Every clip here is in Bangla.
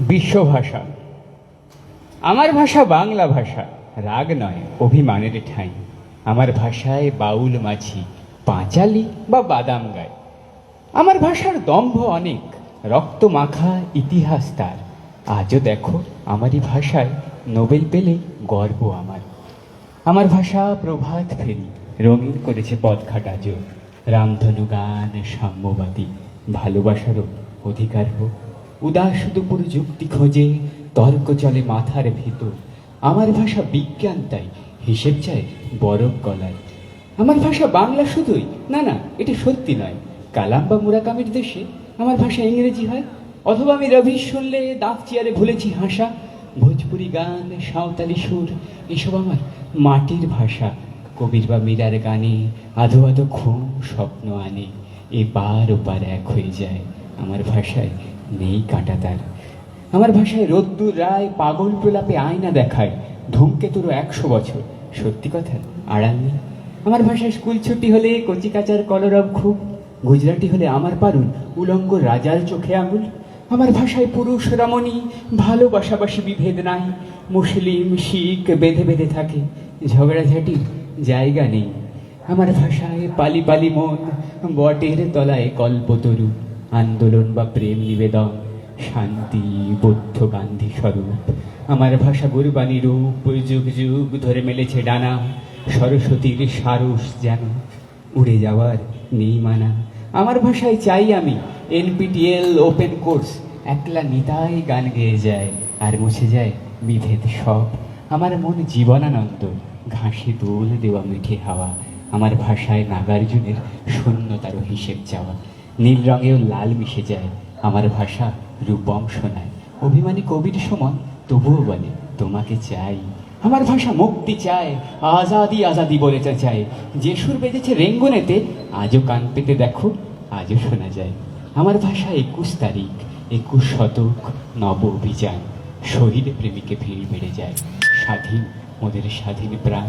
বিশ্বভাষা। আমার ভাষা বাংলা ভাষা, রাগ নয়, অভিমানের ঠাঁই। আমার ভাষায় বাউল মাছি, পাঁচালি বা বাদাম গায়। আমার ভাষার দম্ভ অনেক, রক্ত মাখা ইতিহাস তার। আজও দেখো, আমারই ভাষায় নোবেল পেলে গর্ব আমার। আমার ভাষা প্রভাত ফেরি, রঙিন করেছে পথঘাট আজও রামধনু গান সাম্যবাদী, ভালোবাসারও অধিকার হোক উদাস দুপুর যুক্তি খোঁজে, তর্ক চলে মাথার ভেতর। আমার ভাষা বিজ্ঞান তাই, হিসেব চায় বরফ গলায়। আমার ভাষা বাংলা শুধুই? না না, এটা সত্যি নয়। কালাম বা মুরাকামির দেশে আমার ভাষা ইংরেজি হয়? অথবা আমি রবি শুনলে দাঁত চেয়ারে ভুলেছি হাসা। ভোজপুরি গান, সাঁওতালি সুর, এসব আমার মাটির ভাষা। কবির বা মীরার গানে আধো আধো ঘুম স্বপ্ন আনে। এবার ওপার এক হয়ে যায় আমার ভাষায় নেই কাঁটা তার আমার ভাষায় রোদ্দুর, রায়, পাগল প্রলাপে আয়না দেখায়। ধূমকেতুরও একশো বছর। সত্যি কথা, আড়াল নেই। আমার ভাষায় স্কুল ছুটি হলে কচিকাচার কলরব খুব। গুজরাটি হলে আমার পারুল, উলঙ্গ রাজার চোখে আঙুল। আমার ভাষায় পুরুষ রমণী, ভালোবাসাবাসী বিভেদ নাই। মুসলিম, শিখ, বেঁধে বেঁধে থাকে। ঝগড়াঝাটি জায়গা নেই। আমার ভাষায় পালি পালি মন, বটের তলায় কল্পতরু। আন্দোলন বা প্রেম নিবেদন, শান্তি, বৌদ্ধ গান্ধী স্বরূপ। আমার ভাষা গুরবাণী রূপ, যুগ যুগ ধরে মেলেছে ডানা, সরস্বতীর সারস যেন উড়ে যাওয়ার নেই মানা। আমার ভাষায় চাই আমি এনপিটিএল ওপেন কোর্স একলা নিতাই গান গেয়ে যায় আর মুছে যায় বিভেদ সব। আমার মন জীবনানন্দ, ঘাসে দোল দেওয়া মিঠে হাওয়া। আমার ভাষায় নাগার্জুনের শূন্যতারও হিসেব চাওয়া। নীল রঙেও লাল মিশে যায়। আমার ভাষা রূপম শোনায়। অভিমানী কবির সমান তবুও বলে, তোমাকে চাই। আমার ভাষা মুক্তি চায়, আজাদি আজাদি বলেতে চায়। যে সুর বেজেছে রেঙ্গুনেতে, আজও কান পেতে দেখো, আজও শোনা যায়। আমার ভাষা একুশ তারিখ, একুশ শতক, নব অভিযান। শহীদ প্রেমিকে ভিড় বেড়ে যায় স্বাধীন, ওদের স্বাধীন প্রাণ।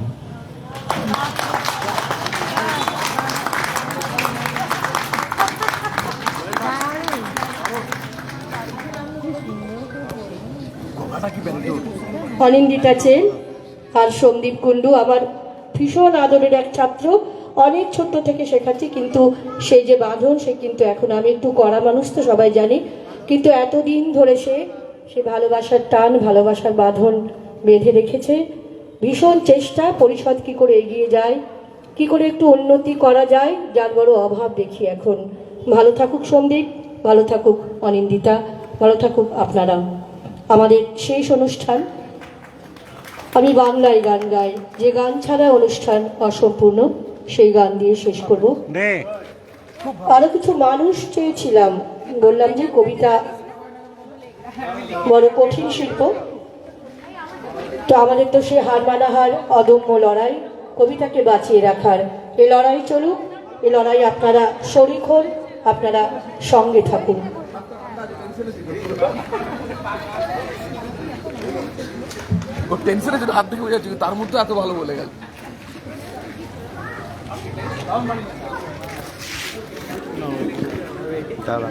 অনিন্দিতা চেন আর সন্দীপ কুণ্ডু আমার ভীষণ আদরের এক ছাত্র, অনেক ছোট্ট থেকে শেখাচ্ছি, কিন্তু সেই যে বাঁধন, সে কিন্তু এখন আমি একটু কড়া মানুষ তো সবাই জানি, কিন্তু এতদিন ধরে সে সে ভালোবাসার টান, ভালোবাসার বাঁধন বেঁধে রেখেছে। ভীষণ চেষ্টা, পরিষদ কি করে এগিয়ে যায়, কি করে একটু উন্নতি করা যায়, যার বড় অভাব দেখি এখন। ভালো থাকুক সন্দীপ, ভালো থাকুক অনিন্দিতা, ভালো থাকুক আপনারা আমাদের শেষ অনুষ্ঠান। আমি বাংলায় গান গাই। যে গান ছাড়া অনুষ্ঠান অসম্পূর্ণ সেই গান দিয়ে শেষ করব। আরও কিছু মানুষ চেয়েছিলাম। বললাম যে কবিতা বড় কঠিন শিল্প। তো আমাদের তো সে হার মানাহার অদম্য লড়াই। কবিতাকে বাঁচিয়ে রাখার এ লড়াই চলুক। এ লড়াই আপনারা শরিক হন আপনারা সঙ্গে থাকুন। ওর টেনশনে যদি হাত দেখে বোঝা যাচ্ছে তার মধ্যে এত ভালো বলে গেল দাঁড়া